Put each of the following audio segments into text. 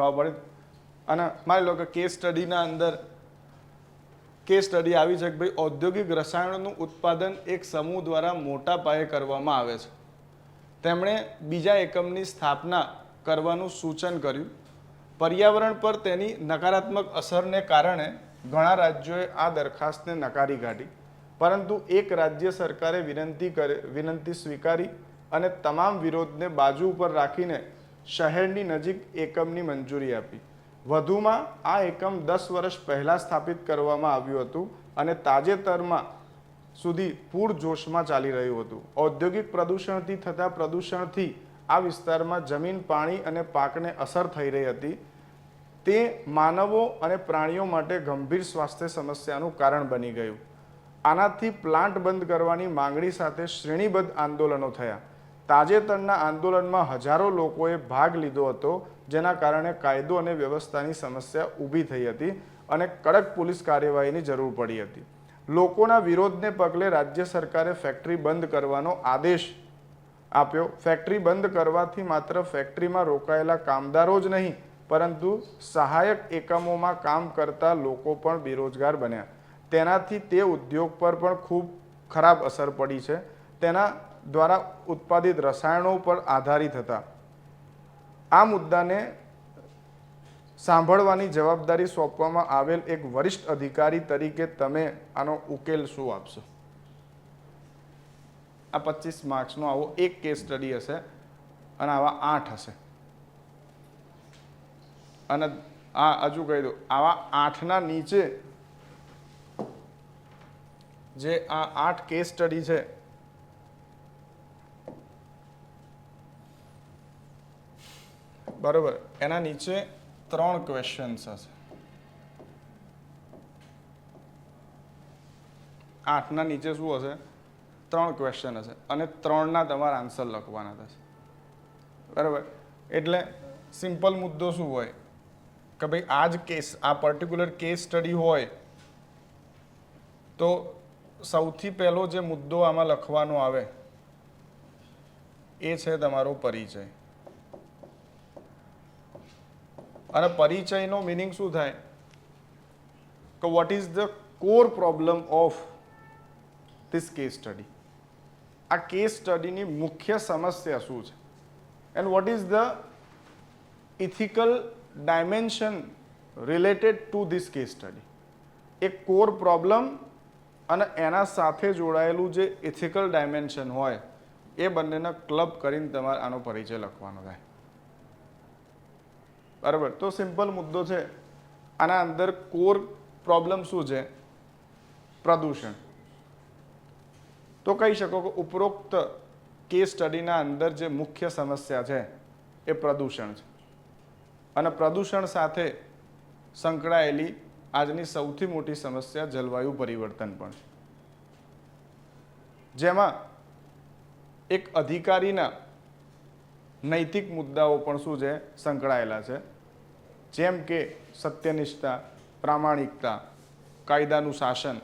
ખબર પડે. અને માની લો કે કેસ સ્ટડીના અંદર કેસ સ્ટડી આવી છે કે ભાઈ ઔદ્યોગિક રસાયણોનું ઉત્પાદન એક સમૂહ દ્વારા મોટા પાયે કરવામાં આવે છે. તેમણે બીજા એકમની સ્થાપના કરવાનું સૂચન કર્યું. પર્યાવરણ પર તેની નકારાત્મક અસરને કારણે ઘણા રાજ્યોએ આ દરખાસ્તને નકારી કાઢી. પરંતુ એક રાજ્ય સરકારે વિનંતી કરે, વિનંતી સ્વીકારી અને તમામ વિરોધને બાજુ ઉપર રાખીને શહેરની નજીક એકમની મંજૂરી આપી. વધુમાં આ એકમ દસ વર્ષ પહેલાં સ્થાપિત કરવામાં આવ્યું હતું અને તાજેતરમાં સુધી પૂર જોશમાં ચાલી રહ્યું હતું. ઔદ્યોગિક પ્રદૂષણથી થતા પ્રદૂષણથી આ વિસ્તારમાં જમીન, પાણી અને પાકને અસર થઈ રહી હતી. તે માનવો અને પ્રાણીઓ માટે ગંભીર સ્વાસ્થ્ય સમસ્યાનું કારણ બની ગયું. આનાથી પ્લાન્ટ બંધ કરવાની માંગણી સાથે શ્રેણીબદ્ધ આંદોલનો થયા. તાજેતરના આંદોલનમાં હજારો લોકોએ ભાગ લીધો હતો, જેના કારણે કાયદો અને વ્યવસ્થાની સમસ્યા ઊભી થઈ હતી અને કડક પોલીસ કાર્યવાહીની જરૂર પડી હતી. લોકોના વિરોધને પગલે રાજ્ય સરકારે ફેક્ટરી બંધ કરવાનો આદેશ આપ્યો. ફેક્ટરી બંધ કરવાથી માત્ર ફેક્ટરીમાં રોકાયેલા કામદારો જ નહીં, પરંતુ સહાયક એકમોમાં કામ કરતા લોકો પણ બેરોજગાર બન્યા. તેનાથી તે ઉદ્યોગ પર પણ ખૂબ ખરાબ અસર પડી છે. તેના દ્વારા ઉત્પાદિત રસાયણો પર આધારિત હતા. આ મુદ્દાને સાંભળવાની જવાબદારી સોંપવામાં આવેલ એક વરિષ્ઠ અધિકારી તરીકે તમે આનો ઉકેલ શું આપશો? આ પચીસ માર્ક્સનો આવો એક કેસ સ્ટડી હશે અને આવા આઠ હશે. અને આ હજુ કહી દઉં, આવા આઠના નીચે જે આ આઠ કેસ સ્ટડી છે બરોબર. એના નીચે ત્રણ ક્વેશ્ચન્સ હશે. આઠના નીચે શું હશે? ત્રણ ક્વેશ્ચન હશે. અને ત્રણના તમારે આન્સર લખવાના થશે. બરાબર. એટલે સિમ્પલ મુદ્દો શું હોય? કે ભાઈ આ જ કેસ આ પર્ટિક્યુલર કેસ સ્ટડી હોય, તો સૌથી પહેલો જે મુદ્દો આમાં લખવાનો આવે, એ છે તમારો પરિચય. અને પરિચયનો મિનિંગ શું થાય? કે what is the core problem of this case study આ કેસ સ્ટડીની મુખ્ય સમસ્યા શું છે? And what is the ethical dimension related to this case study એક કોર પ્રોબ્લેમ અને એના સાથે જોડાયેલું જે ઇથિકલ ડાયમેન્શન હોય, એ બંનેને ક્લબ કરીને તમારે આનો પરિચય લખવાનો થાય. બરાબર. તો સિમ્પલ મુદ્દો છે, આના અંદર કોર પ્રોબ્લેમ શું છે? પ્રદૂષણ. તો કહી શકો કે ઉપરોક્ત કેસ સ્ટડીના અંદર જે મુખ્ય સમસ્યા છે, એ પ્રદૂષણ છે. અને પ્રદૂષણ સાથે સંકળાયેલી આજની સૌથી મોટી સમસ્યા જલવાયુ પરિવર્તન પણ છે. જેમાં એક અધિકારીના નૈતિક મુદ્દાઓ પણ શું છે? સંકળાયેલા છે. જેમ કે સત્યનિષ્ઠા, પ્રામાણિકતા, કાયદાનું શાસન.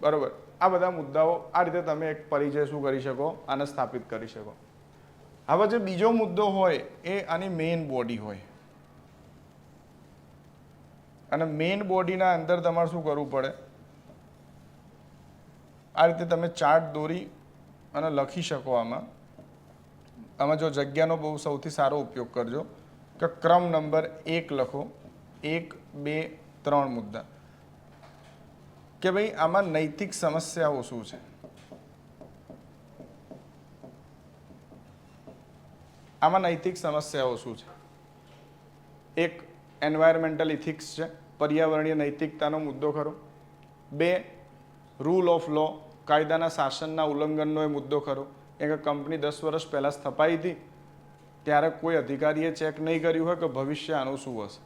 બરાબર. આ બધા મુદ્દાઓ આ રીતે તમે એક પરિચય શું કરી શકો? આને સ્થાપિત કરી શકો. હવે જે બીજો મુદ્દો હોય, એ આની મેઇન બોડી હોય. અને મેઇન બોડીના અંદર તમારે શું કરવું પડે? આ રીતે તમે ચાર્ટ દોરી અને લખી શકો આમાં. આમાં જો જગ્યાનો બહુ સૌથી સારો ઉપયોગ કરજો, કે ક્રમ નંબર એક લખો, એક, બે, ત્રણ મુદ્દા. કે ભાઈ, આમાં નૈતિક સમસ્યાઓ શું છે? આમાં નૈતિક સમસ્યાઓ શું છે? એક એન્વાયરમેન્ટલ ઇથિક્સ છે, પર્યાવરણીય નૈતિકતાનો મુદ્દો ખરો. બે રૂલ ઓફ લો કાયદાના શાસનના ઉલ્લંઘનનો એ મુદ્દો ખરો. કે કંપની દસ વર્ષ પહેલાં સ્થપાઈ હતી, ત્યારે કોઈ અધિકારીએ ચેક નહીં કર્યું હોય કે ભવિષ્ય આનું શું હશે.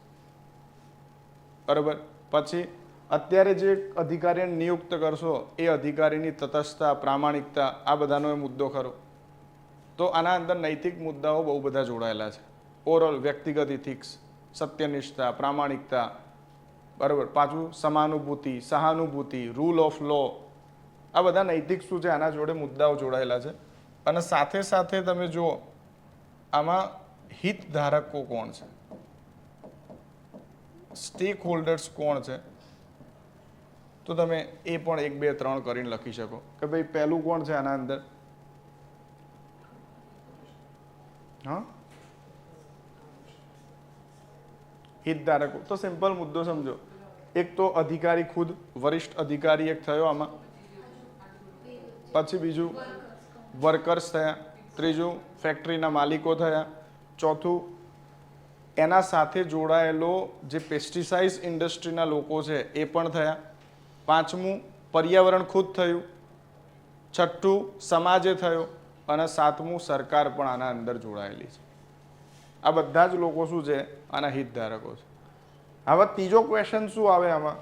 બરાબર? પછી અત્યારે જે અધિકારીને નિયુક્ત કરશો, એ અધિકારીની તટસ્થતા, પ્રામાણિકતા, આ બધાનો એ મુદ્દો ખરો. તો આના અંદર નૈતિક મુદ્દાઓ બહુ બધા જોડાયેલા છે. ઓવરઓલ વ્યક્તિગત ઇથિક્સ સત્યનિષ્ઠતા પ્રામાણિકતા, બરાબર? પાછું સમાનુભૂતિ, સહાનુભૂતિ રૂલ ઓફ લો આ બધા નૈતિક શું છે? આના જોડે મુદ્દાઓ જોડાયેલા છે. અને સાથે સાથે તમે જુઓ, આમાં હિતધારકો કોણ છે? સ્ટેક હોલ્ડર્સ કોણ છે? તો તમે એ પણ એક, બે, ત્રણ કરીને લખી શકો કે ભાઈ પહેલું કોણ છે આના અંદર? હા? હિતધારકો. તો સિમ્પલ મુદ્દો સમજો. એક તો અધિકારી ખુદ, વરિષ્ઠ અધિકારી એક થયો આમાં. પછી બીજું? વર્કર્સ થયા. ત્રીજું ફેક્ટરીના માલિકો થયા. ચોથું, એના સાથે જોડાયેલો જે પેસ્ટિસાઇડ્સ ઇન્ડસ્ટ્રીના લોકો છે, એ પણ થયા. પાંચમું, પર્યાવરણ ખુદ થયું. છઠ્ઠું, સમાજે થયો. અને સાતમું, સરકાર પણ આના અંદર જોડાયેલી છે. આ બધા જ લોકો શું છે? આના હિતધારકો છે. હવે ત્રીજો ક્વેશ્ચન શું આવે આમાં?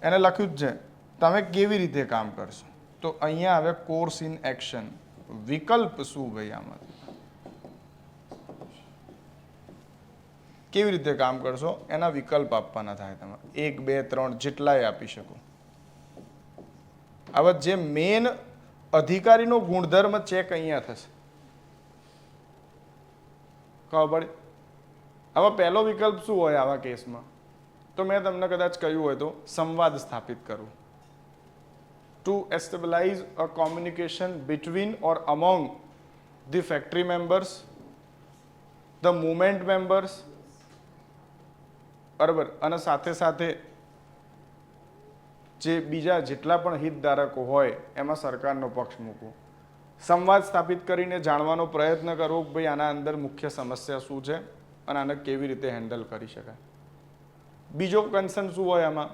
એને લખ્યું જ છે, તમે કેવી રીતે કામ કરશો? તો અહીંયા આવે કોર્સ ઇન એક્શન વિકલ્પ શું ભાઈ આમાં? કેવી રીતે કામ કરશો? એના વિકલ્પ આપવાના થાય તમારે. એક, બે, ત્રણ જેટલાય આપી શકો. હવે જે મેન અધિકારીનો ગુણધર્મ ચેક અહીંયા થશે. ખબર પડે? હવે પહેલો વિકલ્પ શું હોય આવા કેસમાં? તો મેં તમને કદાચ કહ્યું હોય તો સંવાદ સ્થાપિત કરવો. To establish a communication between or among the factory members the movement members બરાબર? અને સાથે સાથે જે બીજા જેટલા પણ હિતધારકો હોય, એમાં સરકારનો પક્ષ મૂકવો. સંવાદ સ્થાપિત કરીને જાણવાનો પ્રયત્ન કરવો કે ભાઈ આના અંદર મુખ્ય સમસ્યા શું છે અને આને કેવી રીતે હેન્ડલ કરી શકાય. બીજો કન્સર્ન શું હોય આમાં?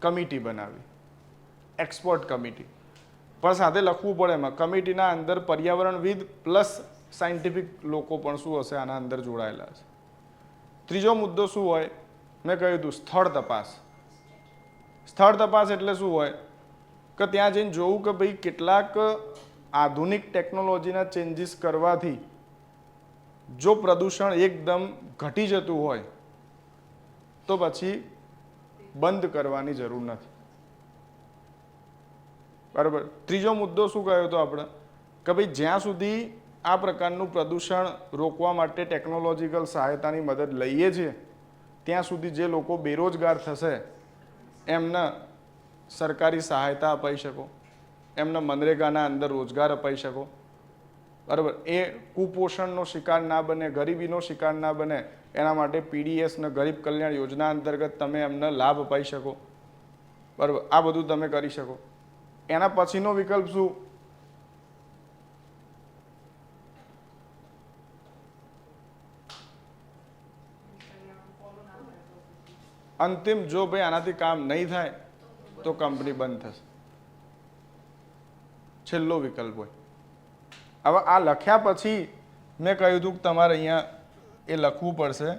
કમિટી બનાવી એક્સપર્ટ કમિટી પણ સાથે લખવું પડે એમાં. કમિટીના અંદર પર્યાવરણવિદ પ્લસ સાયન્ટિફિક લોકો પણ શું હશે? આના અંદર જોડાયેલા છે. ત્રીજો મુદ્દો શું હોય? મેં કહ્યું હતું, સ્થળ તપાસ. સ્થળ તપાસ એટલે શું હોય? કે ત્યાં જઈને જોવું કે ભાઈ કેટલાક આધુનિક ટેકનોલોજીના ચેન્જીસ કરવાથી જો પ્રદૂષણ એકદમ ઘટી જતું હોય, તો પછી બંધ કરવાની જરૂર નથી. બરાબર. ત્રીજો મુદ્દો શું કહ્યો હતો આપણે? કે ભાઈ, જ્યાં સુધી આ પ્રકારનું પ્રદૂષણ રોકવા માટે ટેકનોલોજીકલ સહાયતાની મદદ લઈએ છીએ, ત્યાં સુધી જે લોકો બેરોજગાર થશે, એમને સરકારી સહાયતા અપાઈ શકો, એમને મનરેગાના અંદર રોજગાર અપાઈ શકો. બરાબર. એ કુપોષણનો શિકાર ના બને, ગરીબીનો શિકાર ના બને, એના માટે પીડીએસ ને ગરીબ કલ્યાણ યોજના અંતર્ગત તમે એમને લાભ અપાઈ શકો. બરાબર. આ બધું તમે કરી શકો. એના પછીનો વિકલ્પ શું? અંતિમ જો ભાઈ આનાથી કામ નહીં થાય, તો કંપની બંધ થશે. છેલ્લો વિકલ્પ હોય. હવે આ લખ્યા પછી મેં કહ્યું હતું કે તમારે અહીંયા એ લખવું પડશે.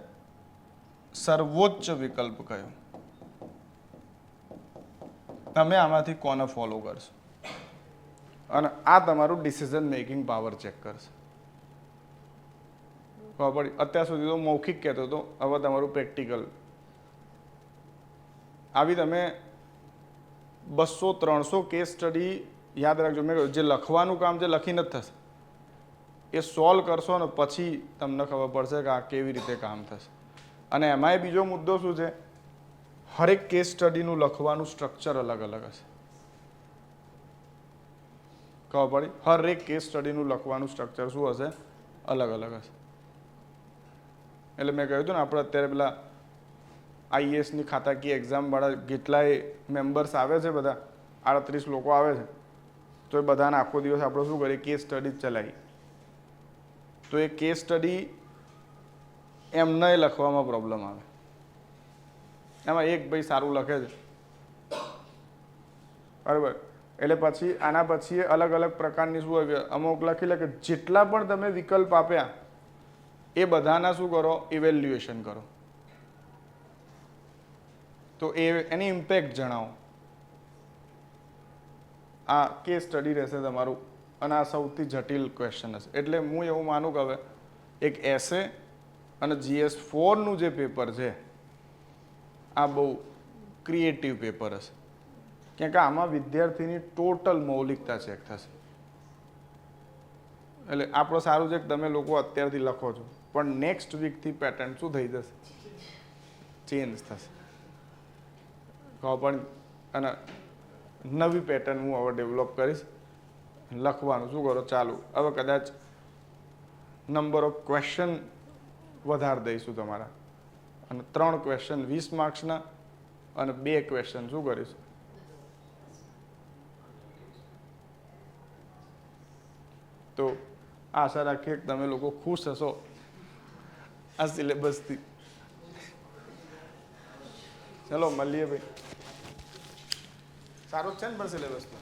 સર્વોચ્ચ વિકલ્પ કયો? તમે આમાંથી કોને ફોલો કરશો? અને આ તમારું ડિસિઝન મેકિંગ પાવર ચેક કરશે. ખબર અત્યાર સુધી તો મૌખિક કહેતો હતો, હવે તમારું પ્રેક્ટિકલ આવી તમે બસો ત્રણસો કેસ સ્ટડી યાદ રાખજો, મેં કહ્યું જે લખવાનું કામ જે લખીને જ થશે. એ સોલ્વ કરશો ને પછી તમને ખબર પડશે કે આ કેવી રીતે કામ થશે. અને એમાંય બીજો મુદ્દો શું છે? હરેક કેસ સ્ટડીનું લખવાનું સ્ટ્રક્ચર અલગ અલગ હશે. ખબર પડી? હરેક કેસ સ્ટડીનું લખવાનું સ્ટ્રક્ચર શું હશે? અલગ અલગ હશે. એટલે મેં કહ્યું હતું ને, આપણે અત્યારે પેલા આઈએસની ખાતાકીય એક્ઝામવાળા કેટલાય મેમ્બર્સ આવે છે બધા, આડત્રીસ લોકો આવે છે, તો એ બધાને આખો દિવસ આપણે શું કરીએ? કેસ સ્ટડી જ ચલાવીએ. તો એ કેસ સ્ટડી એમને લખવામાં પ્રોબ્લેમ આવે. એમાં એક ભાઈ સારું લખે છે. બરાબર. એટલે પછી આના પછી અલગ અલગ પ્રકારની શું હોય અમુક લખી લે કે જેટલા પણ તમે વિકલ્પ આપ્યા, એ બધાના શું કરો? ઇવેલ્યુએશન કરો. તો એ એની ઇમ્પેક્ટ જણાવો. આ કેસ સ્ટડી રહેશે તમારું અને આ સૌથી જટિલ ક્વેશ્ચન હશે. એટલે હું એવું માનું કે હવે એક એસે અને જીએસ ફોરનું જે પેપર છે આ બહુ ક્રિએટિવ પેપર હશે. કેમ કે આમાં વિદ્યાર્થીની ટોટલ મૌલિકતા ચેક થશે. એટલે આપણો સારું છે કે તમે લોકો અત્યારથી લખો છો. પણ નેક્સ્ટ વીકથી પેટર્ન શું થઈ જશે? ચેન્જ થશે. કહો પણ અને નવી પેટર્ન હું હવે ડેવલપ કરીશ. લખવાનું શું કરો? ચાલુ. હવે કદાચ નંબર ઓફ ક્વેશ્ચન વધારી દઈશું તમારા. અને ત્રણ ક્વેશ્ચન વીસ માર્ક્સના અને બે ક્વેશ્ચન શું કરીશ? તો આશા રાખીએ કે તમે લોકો ખુશ હશો આ સિલેબસથી ચલો મળીએ ભાઈ. સારું છે ને પણ સિલેબસ તો?